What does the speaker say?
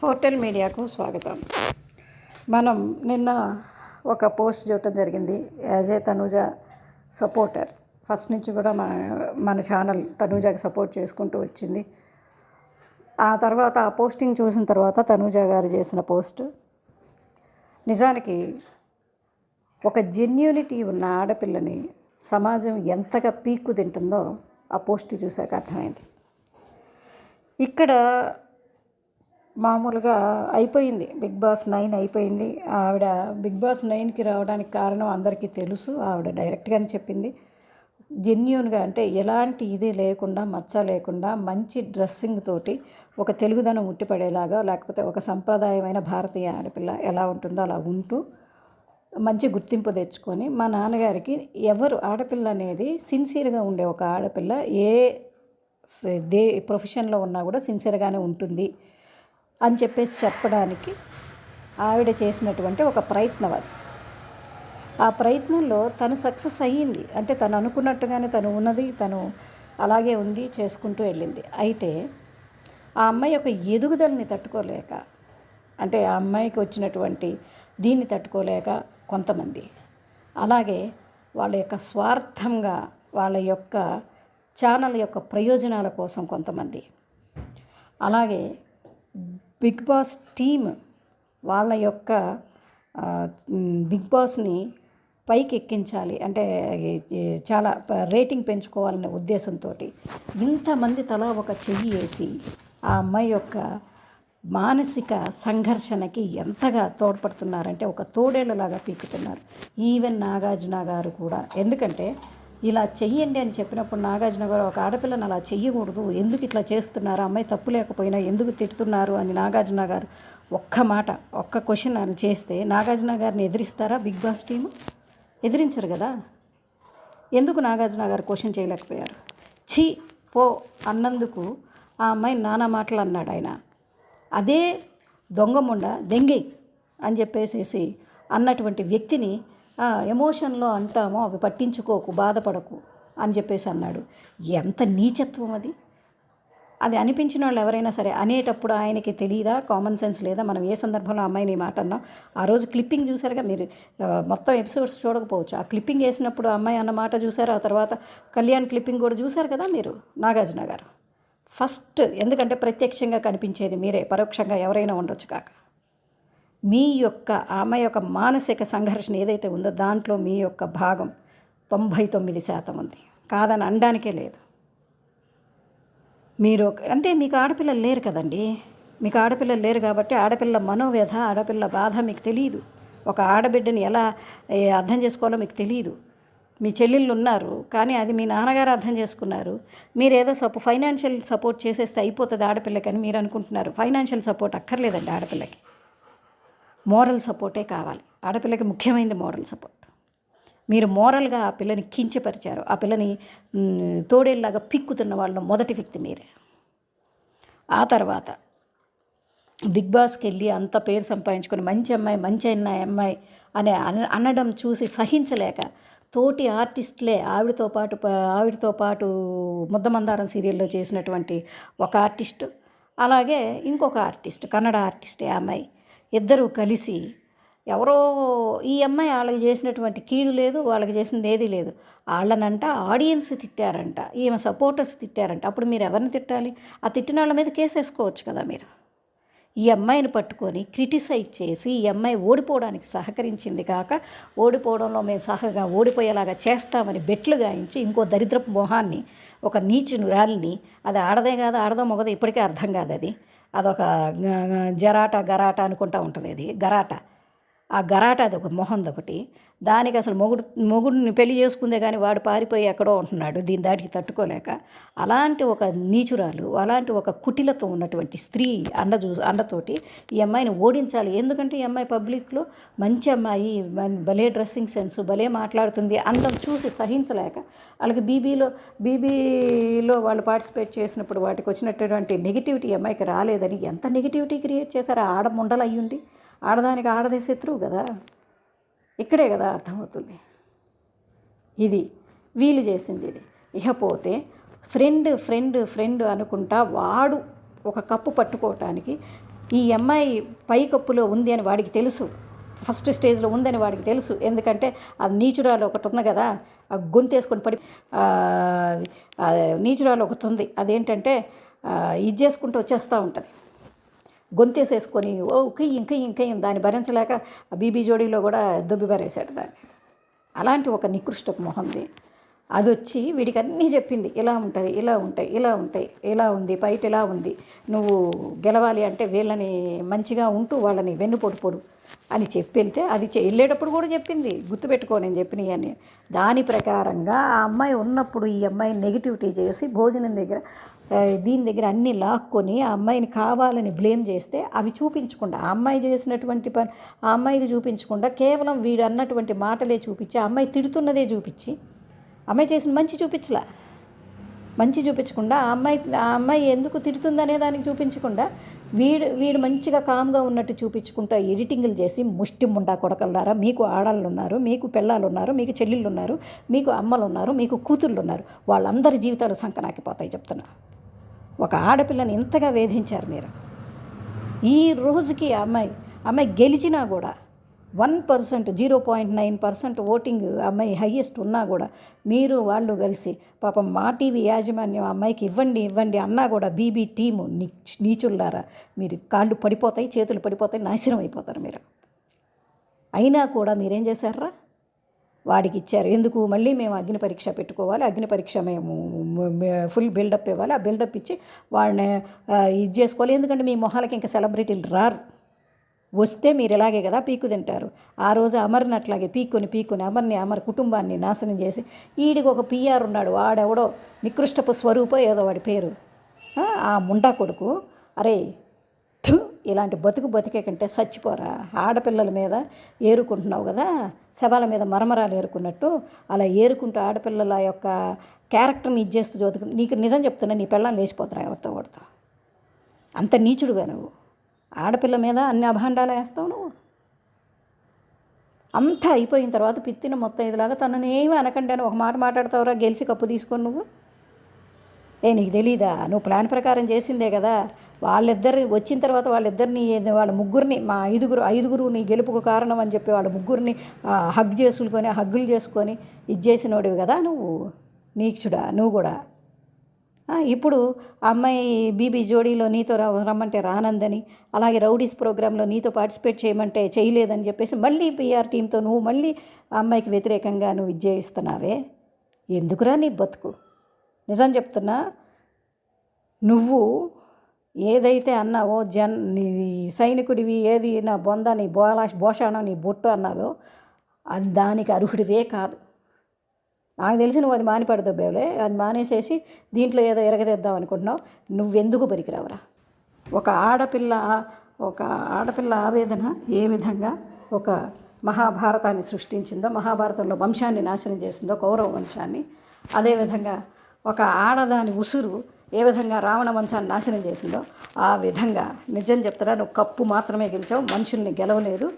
ఫోర్టెల్ మీడియాకు స్వాగతం. మనం నిన్న ఒక పోస్ట్ చూడటం జరిగింది. As a Tanuja supporter. First నుంచి కూడా మన మన ఛానల్ తనూజకి సపోర్ట్ చేసుకుంటూ వచ్చింది. ఆ తర్వాత ఆ పోస్టింగ్ చూసిన తర్వాత తనూజ గారు చేసిన పోస్ట్ నిజానికి ఒక జెన్యూనిటీ ఉన్న ఆడపిల్లని సమాజం ఎంతగా పీక్కు తింటుందో ఆ పోస్ట్ చూశాక అర్థమైంది. ఇక్కడ మామూలుగా అయిపోయింది. బిగ్ బాస్ నైన్ అయిపోయింది. ఆవిడ బిగ్ బాస్ నైన్కి రావడానికి కారణం అందరికీ తెలుసు. ఆవిడ డైరెక్ట్గానే చెప్పింది. జెన్యున్గా అంటే ఎలాంటి ఇది లేకుండా మచ్చ లేకుండా మంచి డ్రెస్సింగ్ తోటి ఒక తెలుగుదనం ఉట్టిపడేలాగా లేకపోతే ఒక సంప్రదాయమైన భారతీయ ఆడపిల్ల ఎలా ఉంటుందో అలా ఉంటూ మంచి గుర్తింపు తెచ్చుకొని మా నాన్నగారికి ఎవరు ఆడపిల్ల అనేది సిన్సియర్గా ఉండే ఒక ఆడపిల్ల ఏ దే ప్రొఫెషన్లో ఉన్నా కూడా సిన్సియర్గానే ఉంటుంది. అని చెప్పేసి చెప్పడానికి ఆవిడ చేసినటువంటి ఒక ప్రయత్నం అది. ఆ ప్రయత్నంలో తను సక్సెస్ అయ్యింది. అంటే తను అనుకున్నట్టుగానే తను ఉన్నది తను అలాగే ఉంది చేసుకుంటూ వెళ్ళింది. అయితే ఆ అమ్మాయి యొక్క ఎదుగుదలని తట్టుకోలేక అంటే ఆ అమ్మాయికి వచ్చినటువంటి దీన్ని తట్టుకోలేక కొంతమంది అలాగే వాళ్ళ యొక్క స్వార్థంగా వాళ్ళ యొక్క ఛానల్ యొక్క ప్రయోజనాల కోసం కొంతమంది అలాగే బిగ్ బాస్ టీమ్ వాళ్ళ యొక్క బిగ్ బాస్ని పైకి ఎక్కించాలి. అంటే చాలా రేటింగ్ పెంచుకోవాలనే ఉద్దేశంతో ఇంతమంది తలా ఒక చెయ్యి వేసి ఆ అమ్మాయి యొక్క మానసిక సంఘర్షణకి ఎంతగా తోడ్పడుతున్నారంటే ఒక తోడేళ్ళలాగా పీకుతున్నారు. ఈవెన్ నాగార్జున గారు కూడా. ఎందుకంటే ఇలా చెయ్యండి అని చెప్పినప్పుడు నాగార్జున గారు ఒక ఆడపిల్లని అలా చెయ్యకూడదు. ఎందుకు ఇట్లా చేస్తున్నారు? అమ్మాయి తప్పు లేకపోయినా ఎందుకు తిడుతున్నారు? అని నాగార్జున గారు ఒక్క మాట ఒక్క క్వశ్చన్ అని చేస్తే నాగార్జున గారిని ఎదిరిస్తారా బిగ్ బాస్ టీము? ఎదిరించరు కదా. ఎందుకు నాగార్జున గారు క్వశ్చన్ చేయలేకపోయారు? ఛీ పో అన్నందుకు ఆ అమ్మాయి నానా మాటలు అన్నాడు ఆయన. అదే దొంగముండ దెంగే అని చెప్పేసేసి అన్నటువంటి వ్యక్తిని ఎమోషన్లో అంటామో అవి పట్టించుకోకు బాధపడకు అని చెప్పేసి అన్నాడు. ఎంత నీచత్వం అది? అది అనిపించిన వాళ్ళు ఎవరైనా సరే అనేటప్పుడు ఆయనకి తెలియదా కామన్ సెన్స్ లేదా? మనం ఏ సందర్భంలో అమ్మాయిని ఈ మాట అన్నాం? ఆ రోజు క్లిప్పింగ్ చూసారుగా మీరు? మొత్తం ఎపిసోడ్స్ చూడకపోవచ్చు. ఆ క్లిప్పింగ్ వేసినప్పుడు అమ్మాయి అన్న మాట చూసారు ఆ తర్వాత కళ్యాణ్ క్లిప్పింగ్ కూడా చూసారు కదా మీరు? నాగార్జున గారు. ఫస్ట్ ఎందుకంటే ప్రత్యక్షంగా కనిపించేది మీరే పరోక్షంగా ఎవరైనా ఉండొచ్చు కాక. మీ యొక్క ఆమె యొక్క మానసిక సంఘర్షణ ఏదైతే ఉందో దాంట్లో మీ యొక్క భాగం తొంభై తొమ్మిది శాతం ఉంది. కాదని అనడానికే లేదు. మీరు అంటే మీకు ఆడపిల్లలు లేరు కదండి. మీకు ఆడపిల్లలు లేరు కాబట్టి ఆడపిల్ల మనోవ్యధ ఆడపిల్ల బాధ మీకు తెలియదు ఒక ఆడబిడ్డని ఎలా అర్థం చేసుకోవాలో మీకు తెలియదు మీ చెల్లెళ్ళు ఉన్నారు కానీ అది మీ నాన్నగారు అర్థం చేసుకున్నారు. మీరు ఏదో సపో ఫైనాన్షియల్ సపోర్ట్ చేసేస్తే అయిపోతుంది ఆడపిల్లకి అని మీరు అనుకుంటున్నారు. ఫైనాన్షియల్ సపోర్ట్ అక్కర్లేదండి ఆడపిల్లకి. మోరల్ సపోర్టే కావాలి. ఆడపిల్లకి ముఖ్యమైనది మోరల్ సపోర్ట్. మీరు మోరల్గా ఆ పిల్లని కించపరిచారు. ఆ పిల్లని తోడేళ్ళలాగా పిక్కుతున్న వాళ్ళ మొదటి వ్యక్తి మీరే. ఆ తర్వాత బిగ్ బాస్కి వెళ్ళి అంత పేరు సంపాదించుకొని మంచి అమ్మాయి మంచి అమ్మాయి అమ్మాయి అనే అన- అనడం చూసి సహించలేక తోటి ఆర్టిస్టులే ఆవిడతో పాటు ఆవిడతో పాటు ముద్దమందారం సీరియల్లో చేసినటువంటి ఒక ఆర్టిస్టు అలాగే ఇంకొక ఆర్టిస్ట్ కన్నడ ఆర్టిస్ట్ ఈ అమ్మాయి. ఇద్దరూ కలిసి ఎవరో ఈ అమ్మాయి వాళ్ళకి చేసినటువంటి కీడు లేదు వాళ్ళకి చేసింది ఏదీ లేదు. వాళ్ళనంట ఆడియన్స్ తిట్టారంట ఈమె సపోర్టర్స్ తిట్టారంట. అప్పుడు మీరు ఎవరిని తిట్టాలి? ఆ తిట్టిన వాళ్ళ మీద కేసు వేసుకోవచ్చు కదా మీరు. ఈ అమ్మాయిని పట్టుకొని క్రిటిసైజ్ చేసి ఈ అమ్మాయి ఓడిపోవడానికి సహకరించింది కాక ఓడిపోవడంలో మేము సహగా ఓడిపోయేలాగా చేస్తామని బెట్లు గాయించి ఇంకో దరిద్రపు మొహాన్ని ఒక నీచు రాలిని అది ఆడదే కాదు ఆడదో మొగదో ఇప్పటికే అర్థం కాదు అది. అదొక జరాట గరాట అనుకుంటా ఉంటుంది అది గరాట. ఆ గరాట అది ఒక మొహం ఒకటి. దానికి అసలు మొగుడు మొగుడిని పెళ్ళి చేసుకుందే కానీ వాడు పారిపోయి ఎక్కడో ఉంటున్నాడు దీని దాటికి తట్టుకోలేక. అలాంటి ఒక నీచురాలు అలాంటి ఒక కుటిలతో ఉన్నటువంటి స్త్రీ అండ చూ అండతోటి ఈ అమ్మాయిని ఓడించాలి. ఎందుకంటే ఈ అమ్మాయి పబ్లిక్లో మంచి అమ్మాయి భలే డ్రెస్సింగ్ సెన్స్ భలే మాట్లాడుతుంది అందం చూసి సహించలేక. వాళ్ళకి బీబీలో బీబీలో వాళ్ళు పార్టిసిపేట్ చేసినప్పుడు వాటికి వచ్చినటువంటి నెగిటివిటీ అమ్మాయికి రాలేదని ఎంత నెగిటివిటీ క్రియేట్ చేశారు? ఆ ఆడ ముండలు అయ్యుండి ఆడదానికి ఆడదే శత్రువు కదా? ఇక్కడే కదా అర్థమవుతుంది. ఇది వీలు చేసింది ఇది. ఇకపోతే ఫ్రెండ్ ఫ్రెండ్ ఫ్రెండ్ అనుకుంటా వాడు ఒక కప్పు పట్టుకోవటానికి ఈ అమ్మాయి పైకప్పులో ఉంది అని వాడికి తెలుసు. ఫస్ట్ స్టేజ్లో ఉందని వాడికి తెలుసు. ఎందుకంటే ఆ నీచురాలు ఒకటి ఉంది కదా? ఆ గొంతేసుకొని పడి నీచురాలు ఒకటి ఉంది. అదేంటంటే ఇది చేసుకుంటూ వచ్చేస్తూ ఉంటుంది. గొంతేసేసుకొని ఓ కయ్యం కయ్యం కయ్యం దాన్ని భరించలేక బీబీ జోడీలో కూడా దుబ్బి పారేశాడు దాన్ని. అలాంటి ఒక నికృష్టపు మొహంది. అది వచ్చి వీడికి అన్నీ చెప్పింది. ఇలా ఉంటుంది ఇలా ఉంటాయి ఇలా ఉంటాయి ఇలా ఉంది బయట ఇలా ఉంది. నువ్వు గెలవాలి అంటే వీళ్ళని మంచిగా ఉంటూ వాళ్ళని వెన్నుపొడు పొడు అని చెప్పి వెళ్తే అది చె- వెళ్ళేటప్పుడు కూడా చెప్పింది. గుర్తుపెట్టుకో నేను చెప్పినవి అని దాని ప్రకారంగా ఆ అమ్మాయి ఉన్నప్పుడు ఈ అమ్మాయి నెగిటివిటీ చేసి భోజనం దగ్గర దీని దగ్గర అన్నీ లాక్కొని ఆ అమ్మాయిని కావాలని బ్లేమ్ చేస్తే అవి చూపించకుండా ఆ అమ్మాయి చేసినటువంటి పని ఆ అమ్మాయిది చూపించకుండా కేవలం వీడు అన్నటువంటి మాటలే చూపించి ఆ అమ్మాయి తిడుతున్నదే చూపించి అమ్మాయి చేసిన మంచి చూపించలా. మంచి చూపించకుండా ఆ అమ్మాయి ఆ అమ్మాయి ఎందుకు తిడుతుందనే దానికి చూపించకుండా వీడు వీడు మంచిగా కామ్గా ఉన్నట్టు చూపించుకుంటా ఎడిటింగ్లు చేసి ముష్టి ముండా కొడకల్లారా మీకు ఆడాళ్ళు ఉన్నారు మీకు పిల్లలు ఉన్నారు మీకు చెల్లెళ్ళు ఉన్నారు మీకు అమ్మలు ఉన్నారు మీకు కూతుళ్ళు ఉన్నారు వాళ్ళందరి జీవితాలు సంకనాకిపోతాయి చెప్తున్నా. ఒక ఆడపిల్లని ఇంతగా వేధించారు మీరు. ఈ రోజుకి అమ్మాయి అమ్మాయి గెలిచినా కూడా one percent zero point nine percent voting అమ్మాయి హయ్యెస్ట్ ఉన్నా కూడా మీరు వాళ్ళు కలిసి పాపం మా టీవీ యాజమాన్యం అమ్మాయికి ఇవ్వండి ఇవ్వండి అన్నా కూడా బీబీ టీము నీ నీచుల్లారా మీరు కాళ్ళు పడిపోతాయి చేతులు పడిపోతాయి నాశనం అయిపోతారు మీరు. అయినా కూడా మీరేం చేశారా? వాడికి ఇచ్చారు ఎందుకు? మళ్ళీ మేము అగ్ని పరీక్ష పెట్టుకోవాలి. అగ్ని పరీక్ష మేము ఫుల్ బిల్డప్ ఇవ్వాలి. ఆ బిల్డప్ ఇచ్చి వాడిని ఇది చేసుకోవాలి. ఎందుకంటే మీ మొహాలకి ఇంకా సెలబ్రిటీలు రారు. వస్తే మీరు ఇలాగే కదా పీకు తింటారు. ఆ రోజు అమర్ని అట్లాగే పీక్కుని పీక్కుని అమర్ని అమర్ కుటుంబాన్ని నాశనం చేసి ఈడికి ఒక పిఆర్ ఉన్నాడు. వాడెవడో నికృష్టపు స్వరూప ఏదో వాడి పేరు. ఆ, ముండా కొడుకు. అరే ఇలాంటి బతుకు బతికే కంటే చచ్చిపోరా. ఆడపిల్లల మీద ఏరుకుంటున్నావు కదా శవాల మీద మరమరాలు ఏరుకున్నట్టు అలా ఏరుకుంటూ ఆడపిల్లల యొక్క క్యారెక్టర్ని ఇచ్చేస్తూ చదువుకు నీకు నిజం చెప్తున్నా నీ పిల్లల్ని లేచిపోతున్నా ఎవరితో కొడతావు అంత నీచుడుగా నువ్వు. ఆడపిల్ల మీద అన్ని అభాండాలు వేస్తావు నువ్వు. అంతా అయిపోయిన తర్వాత పిత్తిన మొత్తం ఇదిలాగా తననేమి ఏమీ అనకండి అని ఒక మాట మాట్లాడతావురా గెలిచి కప్పు తీసుకొని నువ్వు. ఏ నీకు తెలీదా? నువ్వు ప్లాన్ ప్రకారం చేసిందే కదా. వాళ్ళిద్దరు వచ్చిన తర్వాత వాళ్ళిద్దరిని వాళ్ళ ముగ్గురిని మా ఐదుగురు ఐదుగురు నీ గెలుపుకు కారణం అని చెప్పి వాళ్ళ ముగ్గురిని హగ్ చేసుకొని హగ్గులు చేసుకొని ఇది చేసినోడివి కదా నువ్వు. నీచుడా నువ్వు కూడా. ఇప్పుడు అమ్మాయి బీబీ జోడీలో నీతో రమ్మంటే రానందని అలాగే రౌడీస్ ప్రోగ్రాంలో నీతో పార్టిసిపేట్ చేయమంటే చేయలేదని చెప్పేసి మళ్ళీ పిఆర్ టీంతో నువ్వు మళ్ళీ అమ్మాయికి వ్యతిరేకంగా నువ్వు విజయిస్తున్నావే ఎందుకురా నీ బతుకు? నిజం చెప్తున్నా నువ్వు ఏదైతే అన్నావో జన్ నీ సైనికుడివి ఏది నా బొంద నీ బోలా భోషాణం నీ బొట్టు అన్నావో అది దానికి అర్హుడివే కాదు. నాకు తెలిసి నువ్వు అది మానిపడదు బేవలే అది మానేసేసి దీంట్లో ఏదో ఎరగదిద్దాం అనుకుంటున్నావు. నువ్వెందుకు పనికిరావురా? ఒక ఆడపిల్ల ఒక ఆడపిల్ల ఆవేదన ఏ విధంగా ఒక మహాభారతాన్ని సృష్టించిందో మహాభారతంలో వంశాన్ని నాశనం చేసిందో కౌరవ వంశాన్ని అదేవిధంగా ఒక ఆడదాని ఉసురు ఏ విధంగా రావణ వంశాన్ని నాశనం చేసిందో ఆ విధంగా నిజం చెప్తారా? నువ్వు కప్పు మాత్రమే గెలిచావు మనుషుల్ని గెలవలేదు.